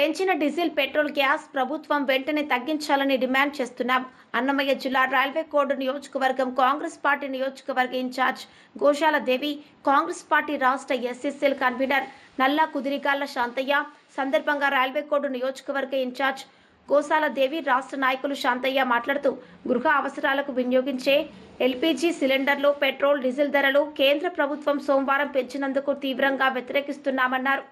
పెంచిన diesel petrol gas ప్రభుత్వం వెంటనే తగ్గించాలని డిమాండ్ చేస్తున్నాం. అన్నమయ్య జిల్లా రైల్వే కోడ్ నియోజకవర్గం కాంగ్రెస్ పార్టీ నియోజకవర్గ in charge Goshala Devi Congress party రాష్ట్ర ఎస్ఎస్ఎల్ కన్వీనర్ నల్లా కుదిరికాళ్ళ శాంతయ్య సందర్భంగా రైల్వే కోడ్ నియోజకవర్గ ఇన్ఛార్జ్ గోసాల దేవి రాష్ట్ర నాయకులు శాంతయ్య మాట్లాడుతూ గృహ అవసరాలకు వినియోగించే ఎల్పీజీ సిలిండర్లు పెట్రోల్ డీజిల్ ధరలు కేంద్ర ప్రభుత్వం సోమవారం పెంచినందుకు తీవ్రంగా వ్యతిరేకిస్తున్నామన్నారు.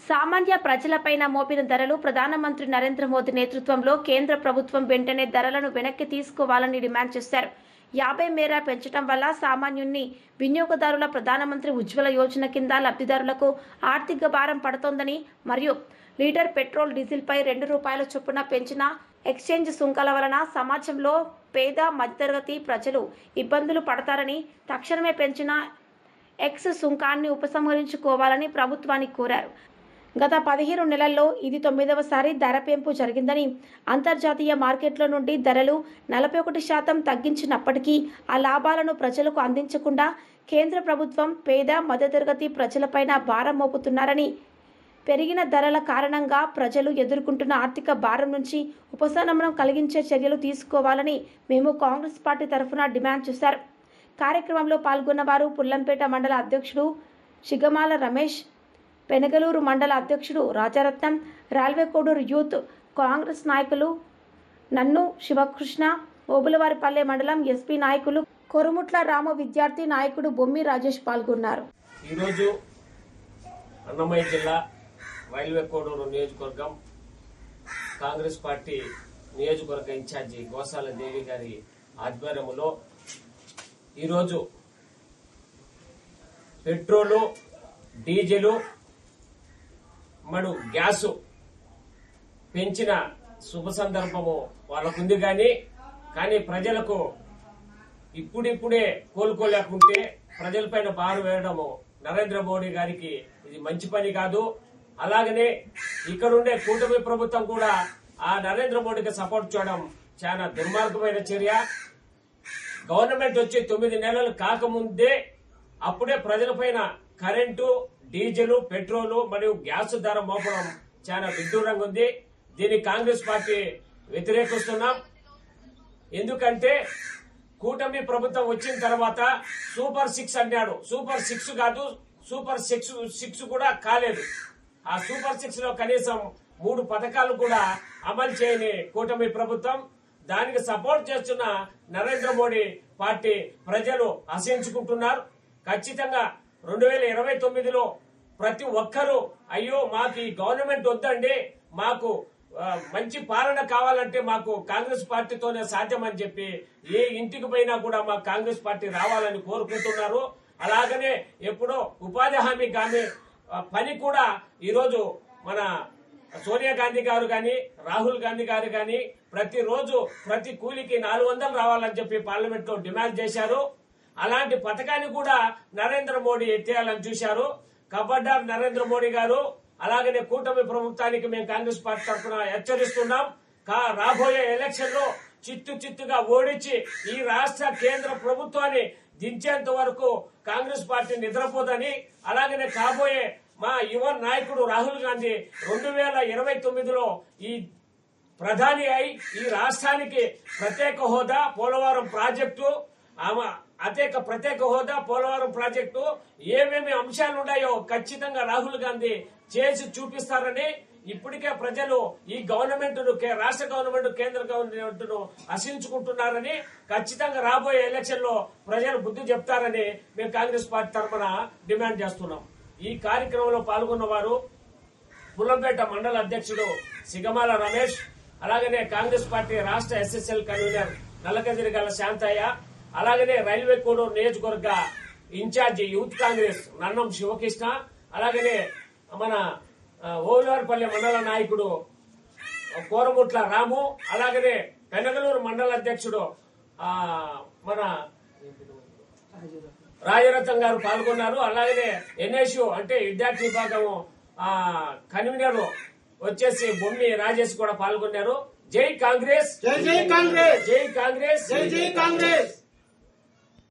సామాన్య ప్రజలపైన మోపిన ధరలు ప్రధానమంత్రి నరేంద్ర మోదీ నేతృత్వంలో కేంద్ర ప్రభుత్వం వెంటనే ధరలను వెనక్కి తీసుకోవాలని డిమాండ్ చేశారు. యాభై మేర పెంచడం వల్ల సామాన్యుణ్ణి వినియోగదారుల ప్రధానమంత్రి ఉజ్వల యోజన కింద లబ్ధిదారులకు ఆర్థిక భారం పడుతోందని మరియు లీటర్ పెట్రోల్ డీజిల్పై రెండు రూపాయల చొప్పున పెంచిన ఎక్స్చేంజ్ సుంకాల వలన సమాజంలో పేద మధ్యతరగతి ప్రజలు ఇబ్బందులు పడతారని తక్షణమే పెంచిన ఎక్స్ సుంకాన్ని ఉపసంహరించుకోవాలని ప్రభుత్వాన్ని కోరారు. గత పదిహేను నెలల్లో ఇది తొమ్మిదవసారి ధర పెంపు జరిగిందని అంతర్జాతీయ మార్కెట్ల నుండి ధరలు నలభై ఒకటి శాతం తగ్గించినప్పటికీ ఆ లాభాలను ప్రజలకు అందించకుండా కేంద్ర ప్రభుత్వం పేద మధ్యతరగతి ప్రజలపైన భారం మోపుతున్నారని పెరిగిన ధరల కారణంగా ప్రజలు ఎదుర్కొంటున్న ఆర్థిక భారం నుంచి ఉపశమనం కలిగించే చర్యలు తీసుకోవాలని మేము కాంగ్రెస్ పార్టీ తరఫున డిమాండ్ చేశారు. కార్యక్రమంలో పాల్గొన్న వారు పుల్లంపేట మండల అధ్యక్షుడు షిగమాల రమేష్ పెనగలూరు మండల అధ్యక్షుడు Rajaratnam railway Koduru youth Congress నాయకులు నన్ను శివకృష్ణ ఓబులవారిపల్లె మండలం ఎస్పీ నాయకులు కొరుముట్ల రామ విద్యార్థి నాయకుడు బొమ్మి రాజేష్ పాల్గొన్నారు. ఈరోజు అన్నమయ్య జిల్లా రైల్వే కోడూరు నియోజకవర్గం కాంగ్రెస్ పార్టీ నియోజకవర్గ ఇన్ఛార్జి గోసాల దేవి గారి ఆధ్వర్యంలో ఈరోజు పెట్రోలు డీజిలు మనం గ్యాస్ పెంచిన శుభ సందర్భము వాళ్ళకుంది కానీ కానీ ప్రజలకు ఇప్పుడిప్పుడే కోలుకోలేకుంటే ప్రజలపైన బారు వేయడము నరేంద్ర మోడీ గారికి ఇది మంచి పని కాదు. అలాగనే ఇక్కడుండే కూటమి ప్రభుత్వం కూడా ఆ నరేంద్ర మోడీకి సపోర్ట్ చేయడం చాలా దుర్మార్గమైన చర్య. గవర్నమెంట్ వచ్చి తొమ్మిది నెలలు కాకముందే అప్పుడే ప్రజలపైన కరెంటు డీజిల్ పెట్రోలు మరియు గ్యాస్ ధర మోపడం చాలా విడ్డూరంగా ఉంది. దీన్ని కాంగ్రెస్ పార్టీ వ్యతిరేకిస్తున్నాం. ఎందుకంటే కూటమి ప్రభుత్వం వచ్చిన తర్వాత సూపర్ సిక్స్ అన్నాడు. సూపర్ సిక్స్ కాదు సూపర్ సిక్స్ సిక్స్ కూడా కాలేదు. ఆ సూపర్ సిక్స్లో కనీసం మూడు పథకాలు కూడా అమలు చేయని కూటమి ప్రభుత్వం. దానికి సపోర్ట్ చేస్తున్న నరేంద్ర మోడీ పార్టీ ప్రజలు అసహించుకుంటున్నారు. ఖచ్చితంగా రెండు వేల ఇరవై తొమ్మిదిలో ప్రతి ఒక్కరూ అయ్యో మాకు ఈ గవర్నమెంట్ వద్దండి మాకు మంచి పాలన కావాలంటే మాకు కాంగ్రెస్ పార్టీతోనే సాధ్యమని చెప్పి ఏ ఇంటికి పోయినా కూడా మాకు కాంగ్రెస్ పార్టీ రావాలని కోరుకుంటున్నారు. అలాగనే ఎప్పుడో ఉపాధి హామీ కానీ పని కూడా ఈరోజు మన సోనియా గాంధీ గారు కానీ రాహుల్ గాంధీ గారు కానీ ప్రతిరోజు ప్రతి కూలికి నాలుగు వందలు రావాలని చెప్పి పార్లమెంట్లో డిమాండ్ చేశారు. అలాంటి పథకాన్ని కూడా నరేంద్ర మోడీ ఎత్తేయాలని చూశారు. కబడ్డా నరేంద్ర మోడీ గారు అలాగనే కూటమి ప్రభుత్వానికి మేము కాంగ్రెస్ పార్టీ తరఫున హెచ్చరిస్తున్నాం. కా- రాబోయే ఎలక్షన్లో చిత్తు చిత్తుగా ఓడించి ఈ రాష్ట్ర కేంద్ర ప్రభుత్వాన్ని దించేంత వరకు కాంగ్రెస్ పార్టీ నిద్రపోదని అలాగనే కాబోయే మా యువ నాయకుడు రాహుల్ గాంధీ రెండు వేల ఇరవై తొమ్మిదిలో ఈ ప్రధాని అయి ఈ రాష్ట్రానికి ప్రత్యేక హోదా పోలవరం ప్రాజెక్టు. ఆమె అతేక ప్రత్యేక హోదా పోలవరం ప్రాజెక్టు. ఏమేమి అంశాలు ఉన్నాయో ఖచ్చితంగా రాహుల్ గాంధీ చేసి చూపిస్తారని ఇప్పటికే ప్రజలు ఈ గవర్నమెంట్ రాష్ట్ర గవర్నమెంట్ కేంద్ర గవర్నమెంట్ను హసించుకుంటున్నారని ఖచ్చితంగా రాబోయే ఎలక్షన్లో ప్రజలు బుద్ధి చెప్తారని మేము కాంగ్రెస్ పార్టీ తరఫున డిమాండ్ చేస్తున్నాం. ఈ కార్యక్రమంలో పాల్గొన్న వారు పుల్లంపేట మండల అధ్యక్షుడు సిగమాల రమేష్ అలాగనే కాంగ్రెస్ పార్టీ రాష్ట్ర ఎస్ఎస్ఎల్ కన్వీనర్ నల్లకదిరిగల శాంతయ్య అలాగనే రైల్వే కోడూరు నియోజకవర్గ in charge youth Congress Nannam Sivakrishna అలాగనే మన ఆ, ఓవిలార్పల్లి మండల నాయకుడు కోరముట్ల రాము అలాగనే పెనగలూరు మండల అధ్యక్షుడు మన రాజరత్నం గారు పాల్గొన్నారు. అలాగనే ఎన్ఎస్యు అంటే విద్యార్థి విభాగం కన్వీనర్ వచ్చేసి బొమ్మి రాజేష్ కూడా పాల్గొన్నారు. జై కాంగ్రెస్! జై కాంగ్రెస్! జై కాంగ్రెస్! జై కాంగ్రెస్!